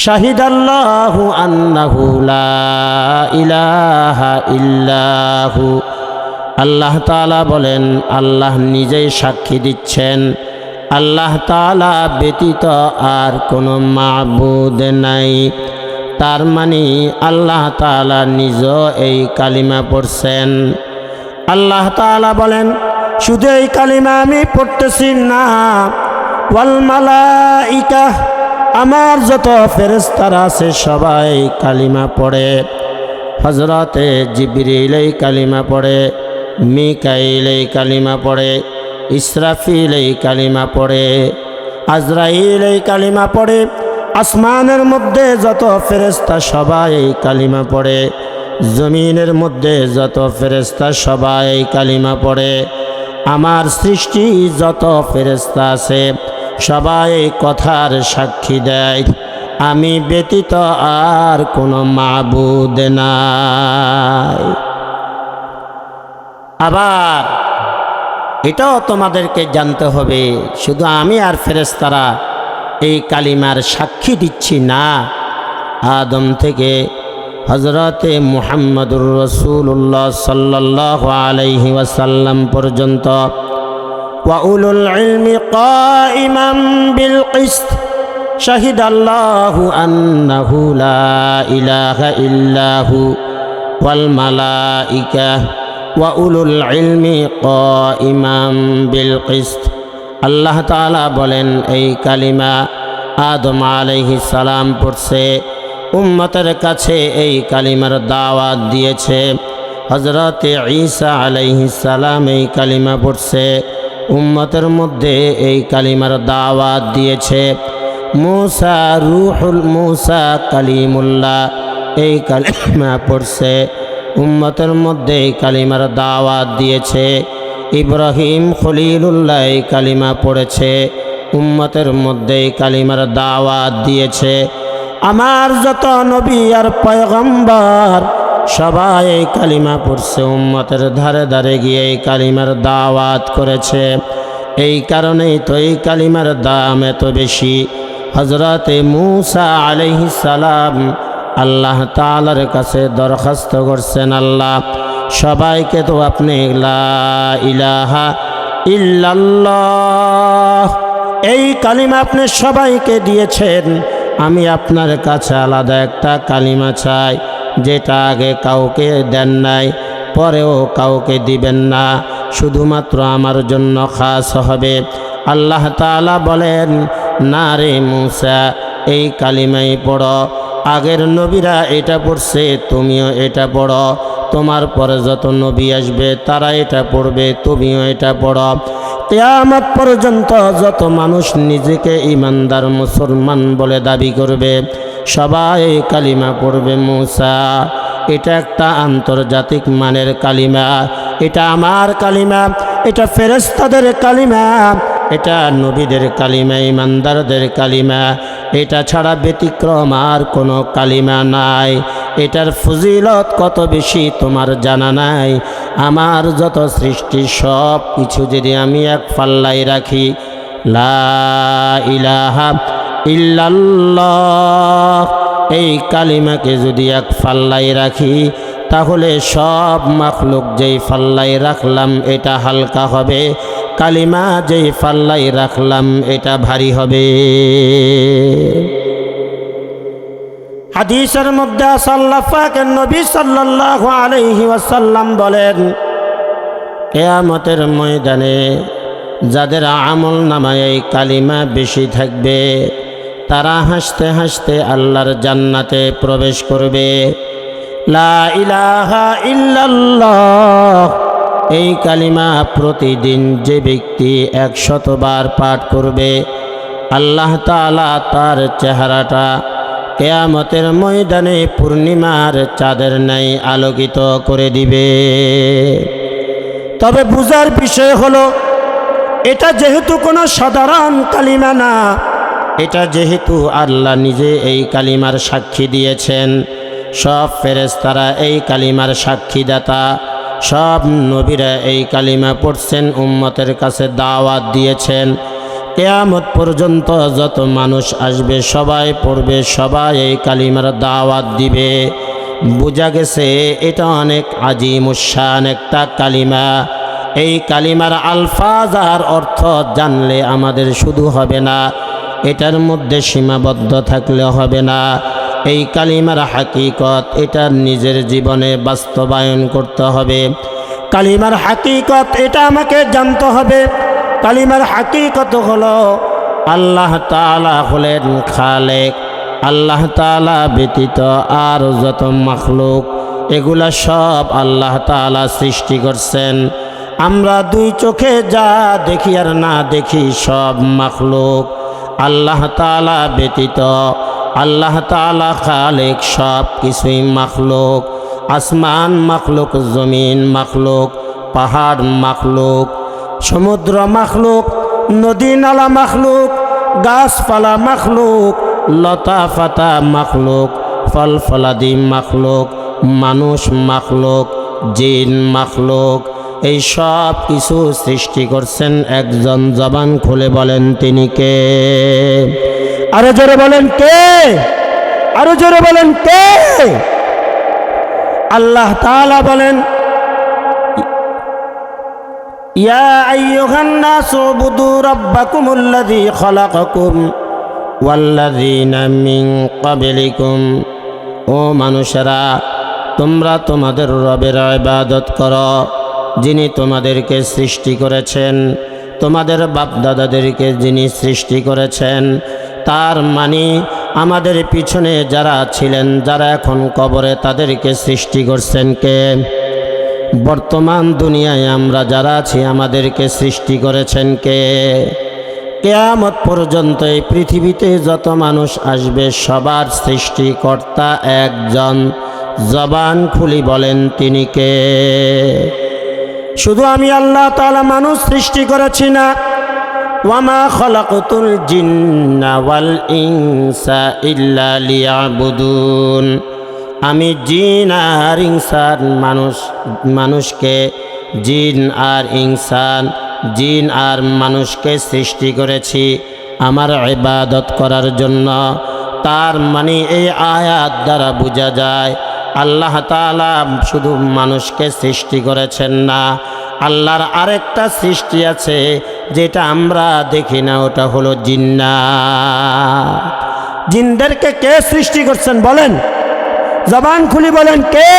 শাহিদ আল্লাহু আন্নাহু ইলাহা ইল্লাহু। আল্লাহ তাআলা বলেন, আল্লাহ নিজেই সাক্ষী দিচ্ছেন। আল্লাহ তাআলা ব্যতীত আর কোনো মাবুদ নাই। তার মানে আল্লাহ তাআলা নিজ এই কালিমা পড়ছেন। আল্লাহ তাআলা বলেন, শুধু এই কালিমা আমি পড়তেছি না। ওয়াল মালাইকা আমার যত ফেরেস্তারা আছে, সবাই কালিমা পড়ে। হজরতে জিবরিল এই কালিমা পড়ে মিকাইল এই কালিমা পড়ে ইসরাফিল এই কালিমা পড়ে আজরাইল এই কালিমা পড়ে, আসমানের মধ্যে যত ফেরেস্তা সবাই কালিমা পড়ে। জমিনের মধ্যে যত ফেরেস্তা সবাই কালিমা পড়ে। আমার সৃষ্টি যত ফেরেস্তা আছে সবাই কথার সাক্ষী দেয়, আমি ব্যতীত আর কোনো মাবুদ নাই। আবার এটাও তোমাদেরকে জানতে হবে, শুধু আমি আর ফেরেস্তারা এই কালিমার সাক্ষী দিচ্ছি না। আদম থেকে হজরতে মুহাম্মদুর রসুল্লাহ সাল্লাহ আলাইহি ওয়াসাল্লাম পর্যন্ত وأولو العلم قائما بالقسط شهد الله أنه لا إله إلا هو والملائكة وأولو العلم قائما بالقسط আল্লাহ তাআলা বলেন এই কালিমা আদম আলাইহিস সালাম পড়ছে উম্মতের কাছে এই কালিমার দাওয়াত দিয়েছে হজরতে ঈসা আলাইহিস সালাম এই কালিমা পড়ছে উম্মতের মধ্যে এই কালিমার দাওয়াত দিয়েছে, মুসা রুহুল, মুসা কালিমুল্লাহ। এই কালিমা পড়ছে, উম্মতের মধ্যে এই কালিমার দাওয়াত দিয়েছে, ইব্রাহিম খলিলুল্লাহ এই কালিমা পড়েছে, উম্মতের মধ্যে এই কালিমার দাওয়াত দিয়েছে, আমার যত নবী আর পয়গম্বর সবাই এই কালিমা পড়ছে, উম্মতের ধারে ধারে গিয়ে এই কালিমার দাওয়াত করেছে। এই কারণেই তো এই কালিমার দাম এত বেশি। হজরতে মুসা আলাইহিস সালাম আল্লাহ তালার কাছে দরখাস্ত করছেন, আল্লাহ, সবাইকে তো আপনি ইলাহা ইল্লাল্লাহ, এই কালিমা আপনি সবাইকে দিয়েছেন। আমি আপনার কাছে আলাদা একটা কালিমা চাই। যেটা আগে কাউকে দেন নাই, পরেও কাউকে দিবেন না। শুধুমাত্র আমার জন্য খাস হবে। আল্লাহ তাআলা বলেন, না রে মুসা, এই কালিমাই পড়ো। আগের নবীরা এটা পড়ছে, তুমিও এটা পড়ো। তোমার পরে যত নবী আসবে, তারা এটা পড়বে, তুমিও এটা পড়ো। কেয়ামত পর্যন্ত যত মানুষ নিজেকে ইমানদার মুসলমান বলে দাবি করবে, সবাই কালিমা পড়বে মুসা। এটা একটা আন্তর্জাতিক মানের কালিমা। এটা আমার কালিমা, এটা ফেরেস্তাদের কালিমা, এটা নবীদের কালিমা, ইমানদারদের কালিমা। এটা ছাড়া ব্যতিক্রম আর কোনো কালিমা নাই। এটার ফজিলত কত বেশি তোমার জানা নাই। আমার যত সৃষ্টি সব কিছু যদি আমি এক পাল্লাই রাখি ইল্লাল্লাহ, এই কালিমাকে যদি এক ফাল্লাই রাখি, তাহলে সব মাখলুক যেই ফাল্লাই রাখলাম এটা হালকা হবে, কালিমা যেই ফাল্লাই রাখলাম এটা ভারী হবে। হাদিসের মধ্যে সাল্লাফাকের নবী সাল্লাল্লাহু আলাইহি ওয়াসাল্লাম বলেন, কেয়ামতের ময়দানে যাদের আমল নামায় এই কালিমা বেশি থাকবে, তারা হাসতে হাসতে আল্লাহর জান্নাতে প্রবেশ করবে। লা ইলাহা ইল্লাল্লাহ, এই কালিমা প্রতিদিন যে ব্যক্তি একশতবার পাঠ করবে, আল্লাহ তাআলা তার চেহারাটা কেয়ামতের ময়দানে পূর্ণিমার চাঁদের নাই আলোকিত করে দিবে। তবে বুঝার বিষয় হলো, এটা যেহেতু কোনো সাধারণ কালিমা না, এটা যেহেতু আল্লাহ নিজে এই কালিমার সাক্ষী দিয়েছেন। সব ফেরেস্তারা এই কালিমার সাক্ষীদাতা, সব নবীরা এই কালিমা পড়ছেন, উম্মতের কাছে দাওয়াত দিয়েছেন। কেয়ামত পর্যন্ত যত মানুষ আসবে, সবাই পড়বে, সবাই এই কালিমার দাওয়াত দিবে। বোঝা গেছে, এটা অনেক আজিম উৎসান একটা কালিমা। এই কালিমার আলফাজ আর অর্থ জানলে আমাদের শুধু হবে না, এটার মধ্যে সীমাবদ্ধ থাকলে হবে না। এই কালিমার হাকিকত এটার নিজের জীবনে বাস্তবায়ন করতে হবে। কালিমার হাকিকত, এটা আমাকে জানতে হবে। কালিমার হাকিকত হলো আল্লাহ তালা হলেন খালেক। আল্লাহ তালা ব্যতীত আর যত মাখলুক, এগুলা সব আল্লাহ তালা সৃষ্টি করছেন। আমরা দুই চোখে যা দেখি আর না দেখি সব মাখলুক। আল্লাহ তালা ব্যতীত, আল্লাহ তালা খালেক সব কিছুই মাখলুক। আসমান মাখলুক, জমিন মাখলুক, পাহাড় মাখলুক সমুদ্র মাখলুক, নদী নালা মাখলুক, গাছপালা মাখলুক, লতা পাতা মাখলুক ফল ফলাদি মাখলুক, মানুষ মাখলুক, জিন মাখলুক, এই সব কিছু সৃষ্টি করছেন একজন জবান খুলে বলেন তিনি কে? আরও জোরে বলেন কে? আরও জোরে বলেন কে? আল্লাহ তাআলা বলেন ইয়া আইয়ুহান নাসু বুদু রাব্বাকুমুল্লাযী খালাকাকুম ওয়াল্লাযীনা মিন ক্বাবলিকুম। ও মানুষেরা, তোমরা তোমাদের রবের ইবাদত করো, যিনি তোমাদেরকে সৃষ্টি করেছেন, তোমাদের বাপদাদাদেরকে যিনি সৃষ্টি করেছেন। তার মানে আমাদের পিছনে যারা ছিলেন, যারা এখন কবরে তাদেরকে সৃষ্টি করছেন কে? বর্তমান দুনিয়ায় আমরা যারা আছি, আমাদেরকে সৃষ্টি করেছেন কে? কেয়ামত পর্যন্ত এই পৃথিবীতে যত মানুষ আসবে, সবার সৃষ্টিকর্তা একজন। জবান খুলি বলেন তিনি কে? শুধু আমি আল্লাহ তাআলা মানুষ সৃষ্টি করেছি না। ওয়ামা খলাকুতুল জিন্না ওয়াল ইনসা ইল্লা লিয়াবুদুন। আমি জিন আর ইনসান মানুষ, মানুষকে জিন আর ইনসান, জিন আর মানুষকে সৃষ্টি করেছি আমার ইবাদত করার জন্য। তার মানে এই আয়াত দ্বারা বোঝা যায়, আল্লাহ তাআলা শুধু মানুষকে সৃষ্টি করেছেন না, আল্লাহর আরেকটা সৃষ্টি আছে যেটা আমরা দেখি না, ওটা হলো জিন্না জিনদেরকে কে সৃষ্টি করছেন বলেন? জবান খুলি বলেন, কে?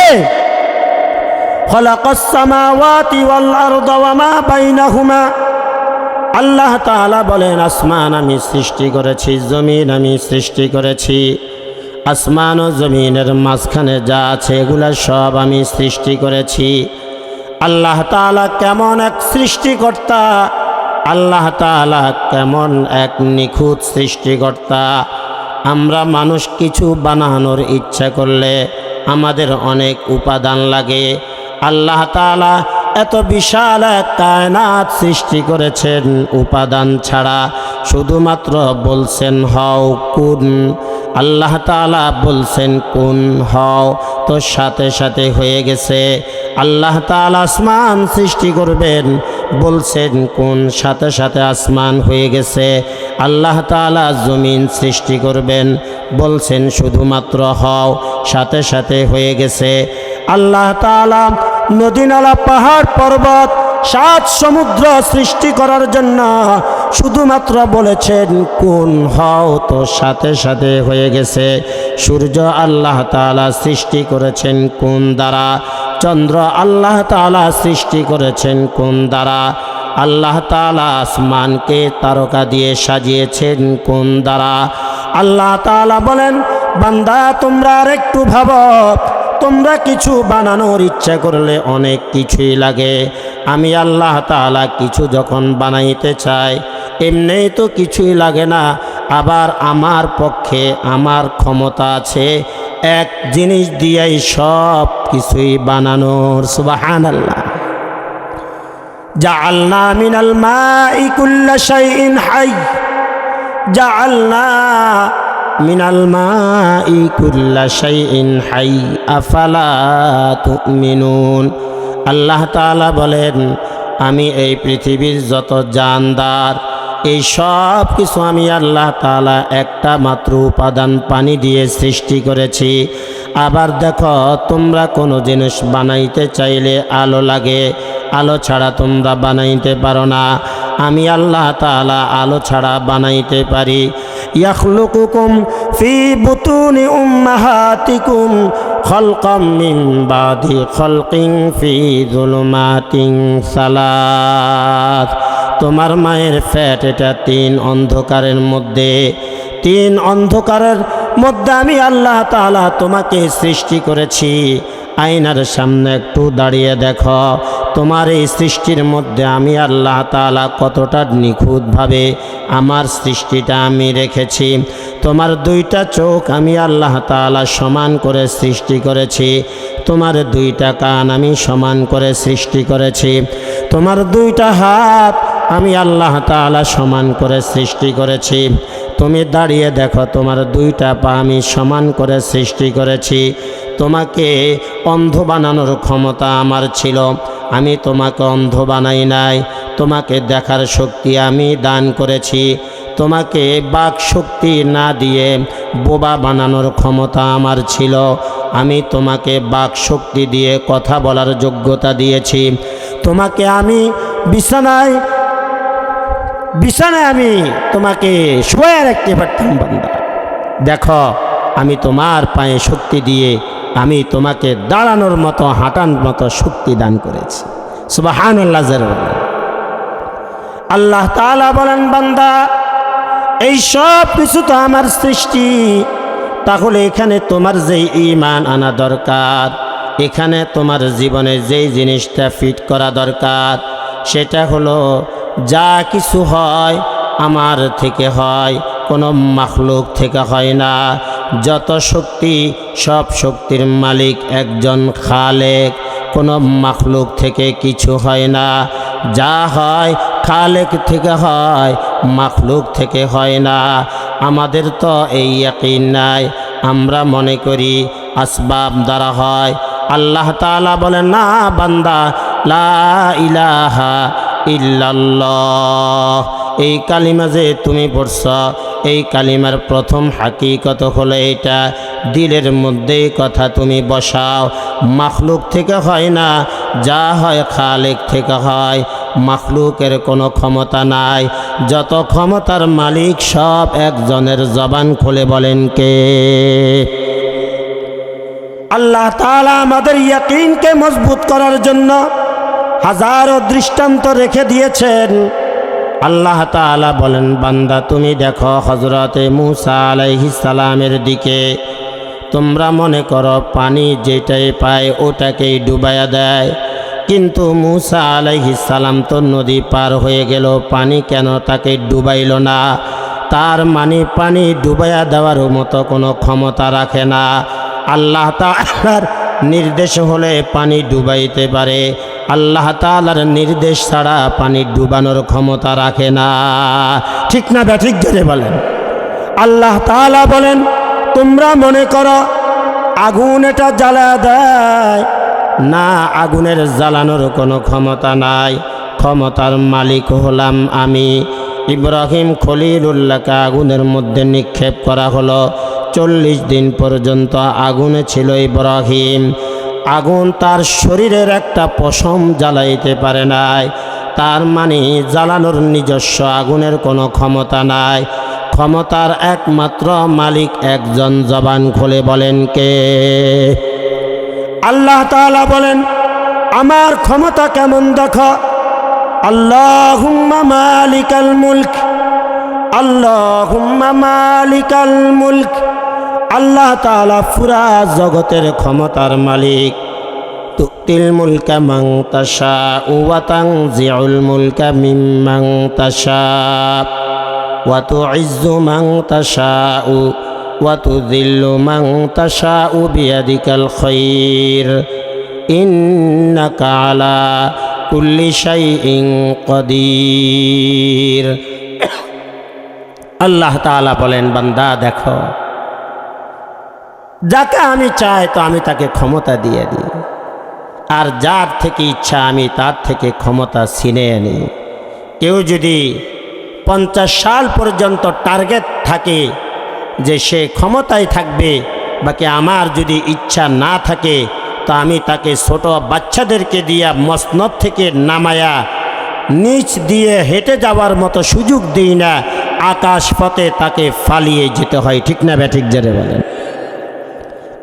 আল্লাহ বলেন, আসমান আমি সৃষ্টি করেছি, জমিন আমি সৃষ্টি করেছি। আসমান ও জমিনের মাঝখানে যা আছে, এগুলা সব আমি সৃষ্টি করেছি। আল্লাহ তাআলা কেমন এক সৃষ্টিকর্তা? আল্লাহ তাআলা কেমন এক নিখুঁত সৃষ্টিকর্তা? আমরা মানুষ কিছু বানানোর ইচ্ছা করলে আমাদের অনেক উপাদান লাগে। আল্লাহ তাআলা এত বিশাল এক কায়নাত সৃষ্টি করেছেন উপাদান ছাড়া। শুধুমাত্র বলছেন, হও কুন। আল্লাহ তাআলা বলছেন, কোন, হও। তো সাথে সাথে হয়ে গেছে। আল্লাহ তাআলা আসমান সৃষ্টি করবেন বলছেন, কোন সাথে সাথে আসমান হয়ে গেছে, আল্লাহ তাআলা জমিন সৃষ্টি করবেন। বলছেন, শুধুমাত্র হও, সাথে সাথে হয়ে গেছে। আল্লাহ তাআলা নদী নালা পাহাড় পর্বত, সাত সমুদ্র সৃষ্টি করার জন্য শুধুমাত্র বলেছেন, কোন হও তো সাথে সাথে হয়ে গেছে। সূর্য আল্লাহ তাআলা সৃষ্টি করেছেন কোন দ্বারা? চন্দ্র আল্লাহ তাআলা সৃষ্টি করেছেন কোন দ্বারা? আল্লাহ তাআলা আসমানকে তারকা দিয়ে সাজিয়েছেন কোন দ্বারা? আল্লাহ তাআলা বলেন, বান্দা, তোমরা আর একটু ভাব, তোমরা কিছু বানানোর ইচ্ছা করলে অনেক কিছুই লাগে। আমি আল্লাহ তাআলা কিছু যখন বানাইতে চাই, এমনিই তো কিছুই লাগে না, আবার আমার পক্ষে আমার ক্ষমতা আছে এক জিনিস দিয়েই সব কিছুই বানানোর সুবাহান আল্লাহ জাআলনা মিনাল মাই কুল্লা শাইইন হাই। জাআলনা মিনাল মাই কুল্লা শাইইন হাই। আফালা তুমিনুন? আল্লাহ তাআলা বলেন, আমি এই পৃথিবীর যত জানদার এই সব কিছু আমি আল্লাহ তালা একটা মাত্র উপাদান পানি দিয়ে সৃষ্টি করেছি। আবার দেখো, তোমরা কোনো জিনিস বানাইতে চাইলে আলো লাগে, আলো ছাড়া তোমরা বানাইতে পারো না। আমি আল্লাহ তালা আলো ছাড়া বানাইতে পারি। ইয়াখলুকুকুম ফি বুতুনি উম্মাহাতিকুম খলকম বাদি খলকিং ফি জুলুমাতিং সালাত। তোমার মায়ের ফ্যাট, এটা তিন অন্ধকারের মধ্যে। তিন অন্ধকারের মধ্যে আমি আল্লাহ তাআলা তোমাকে সৃষ্টি করেছি। আয়নার সামনে একটু দাঁড়িয়ে দেখো। তোমার এই সৃষ্টির মধ্যে আমি আল্লাহ তাআলা কতটা নিখুঁতভাবে আমার সৃষ্টিটা আমি রেখেছি। তোমার দুইটা চোখ আমি আল্লাহ তাআলা সমান করে সৃষ্টি করেছি। তোমার দুইটা কান আমি সমান করে সৃষ্টি করেছি। তোমার দুইটা হাত আমি আল্লাহ তাআলা সমান করে সৃষ্টি করেছি। তুমি দাঁড়িয়ে দেখো, তোমার দুইটা পা আমি সমান করে সৃষ্টি করেছি। তোমাকে অন্ধ বানানোর ক্ষমতা আমার ছিল। আমি তোমাকে অন্ধ বানাই নাই। তোমাকে দেখার শক্তি আমি দান করেছি। তোমাকে বাক শক্তি না দিয়ে বোবা বানানোর ক্ষমতা আমার ছিল। আমি তোমাকে বাক শক্তি দিয়ে কথা বলার যোগ্যতা দিয়েছি। তোমাকে আমি বিছানায় বিছানায় আমি তোমাকে শোয়া রাখতে পারতাম বান্দা। দেখো, আমি তোমার পায়ে শক্তি দিয়ে আমি তোমাকে দাঁড়ানোর মতো, হাঁটানোর মতো শক্তি দান করেছি। সুবাহান আল্লাহ বলেন আল্লাহ তাআলা বলেন, বান্দা, এই সব কিছু তো আমার সৃষ্টি। তাহলে এখানে তোমার যেই ইমান আনা দরকার, এখানে তোমার জীবনে যেই জিনিসটা ফিট করা দরকার, সেটা হলো যা কিছু হয় আমার থেকে হয়, কোনো মাখলুক থেকে হয় না। যত শক্তি, সব শক্তির মালিক একজন খালেক, কোনো মাখলুক থেকে কিছু হয় না। যা হয় খালেক থেকে হয়, মাখলুক থেকে হয় না। আমাদের তো এই একই নাই। আমরা মনে করি আসবাব দ্বারা হয়। আল্লাহ তাআলা বলেন, না বান্দা, লা ইলাহা ইল্লাল্লাহ। এই কালিমা যে তুমি পড়ছ, এই কালিমার প্রথম হাকিকত হলো এটা, দিলের মধ্যেই কথা তুমি বসাও। মাখলুক থেকে হয় না, যা হয় খালেক থেকে হয়। মাখলুকের কোনো ক্ষমতা নাই। যত ক্ষমতার মালিক সব একজনের জবান খুলে বলেন কে? আল্লাহ তাআলা আমাদের ইয়াকিনকে মজবুত করার জন্য হাজারো দৃষ্টান্ত রেখে দিয়েছেন। আল্লাহ তাআলা বলেন, বান্দা, তুমি দেখো হজরতে মুসা সালামের দিকে, তোমরা মনে করো পানি যেটাই পায় ওটাকেই ডুবাইয়া দেয়, কিন্তু মুসা সালাম তো নদী পার হয়ে গেল, পানি কেন তাকে ডুবাইল না? তার মানে পানি ডুবাইয়া দেওয়ার মতো কোনো ক্ষমতা রাখে না। আল্লাহ তাআলার নির্দেশ হলে পানি ডুবাইতে পারে। আল্লাহ তাআলার নির্দেশ ছাড়া পানি ডুবানোর ক্ষমতা রাখে না। ঠিক না ব্যাঠিক ধরে বলেন। আল্লাহ তাআলা বলেন, তোমরা মনে করো, আগুন এটা জ্বালা দেয়। না, আগুনের জ্বালানোর কোনো ক্ষমতা নাই। ক্ষমতার মালিক হলাম আমি। ইব্রাহিম খলিলুল্লাহকে আগুনের মধ্যে নিক্ষেপ করা হলো। চল্লিশ দিন পর্যন্ত আগুনে ছিল ইব্রাহিম। আগুন তার শরীরের একটা পশম জ্বালাইতে পারে নাই। তার মানে জ্বালানোর নিজস্ব আগুনের কোনো ক্ষমতা নাই। ক্ষমতার একমাত্র মালিক একজন জবান খুলে বলেন কে? আল্লাহ তাআলা বলেন, আমার ক্ষমতা কেমন দেখো? আল্লাহুম্মা মালিকাল মুলক, আল্লাহুম্মা মালিকাল মুলক। আল্লাহ তালা পুরা জগতের ক্ষমতার মালিক। তুতিল মুলকা মাং তাশা ওয়া তানজিউল মুলকা মিম্মাং তাশা ওয়া তুইজ্জু মাং তাশাউ ওয়া তুযিল্লু মাং তাশাউ বিয়াদিকাল খাইর ইন্নাকা আলা কুল্লি শাইইন কদির। আল্লাহ তাআলা বলেন, বান্দা, দেখো। যাকে আমি চাই, তো আমি তাকে ক্ষমতা দিয়ে দিই। আর যার থেকে ইচ্ছা, আমি তার থেকে ক্ষমতা ছিনে আনি। কেউ যদি পঞ্চাশ সাল পর্যন্ত টার্গেট থাকে যে সে ক্ষমতায় থাকবে, বাকি আমার যদি ইচ্ছা না থাকে, তো আমি তাকে ছোট বাচ্চাদেরকে দিয়া মসনদ থেকে নামায়া নিচ দিয়ে হেঁটে যাওয়ার মতো সুযোগ দিই না, আকাশ পথে তাকে ফালিয়ে যেতে হয়। ঠিক না ব্যাঠিক জেরে বলেন।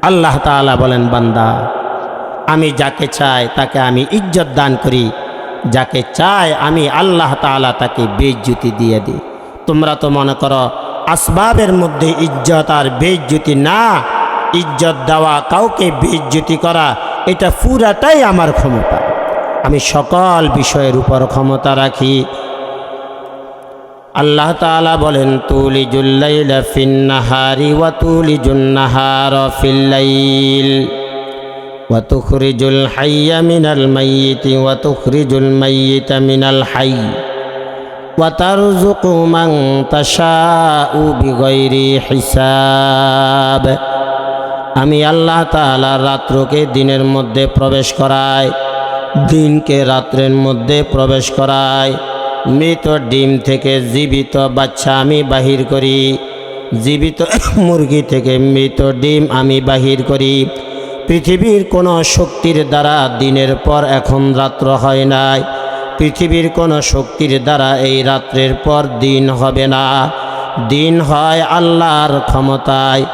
আল্লাহ তাআলা বলেন, বান্দা, আমি যাকে চাই তাকে আমি ইজ্জত দান করি। যাকে চাই আমি আল্লাহ তাআলা তাকে বেজ্জুতি দিয়ে দিই। তোমরা তো মনে করো, আসবাবের মধ্যে ইজ্জত আর বেজ্জুতি না। ইজ্জত দেওয়া কাউকে বেজ্জুতি করা, এটা পুরাটাই আমার ক্ষমতা। আমি সকল বিষয়ের উপর ক্ষমতা রাখি। আল্লাহ তাআলা বলেন তুলি জুল্লাইলা ফিন্নাহারি ওয়া তুলি জুন্নাহার ফিল্লাইল وتخرج الحي من الميت وتخرج الميت من الحي وترزق من تشاء بغير حساب আমি আল্লাহ তাআলা রাত্রকে দিনের মধ্যে প্রবেশ করাই দিনকে রাত্রের মধ্যে প্রবেশ করাই মৃত ডিম থেকে জীবিত বাচ্চা আমি বাহির করি। জীবিত মুরগি থেকে মৃত ডিম আমি বাহির করি। পৃথিবীর কোনো শক্তির দ্বারা দিনের পর এখন রাত্র হয় নাই। পৃথিবীর কোনো শক্তির দ্বারা এই রাত্রের পর দিন হবে না। দিন হয় আল্লাহর ক্ষমতায়।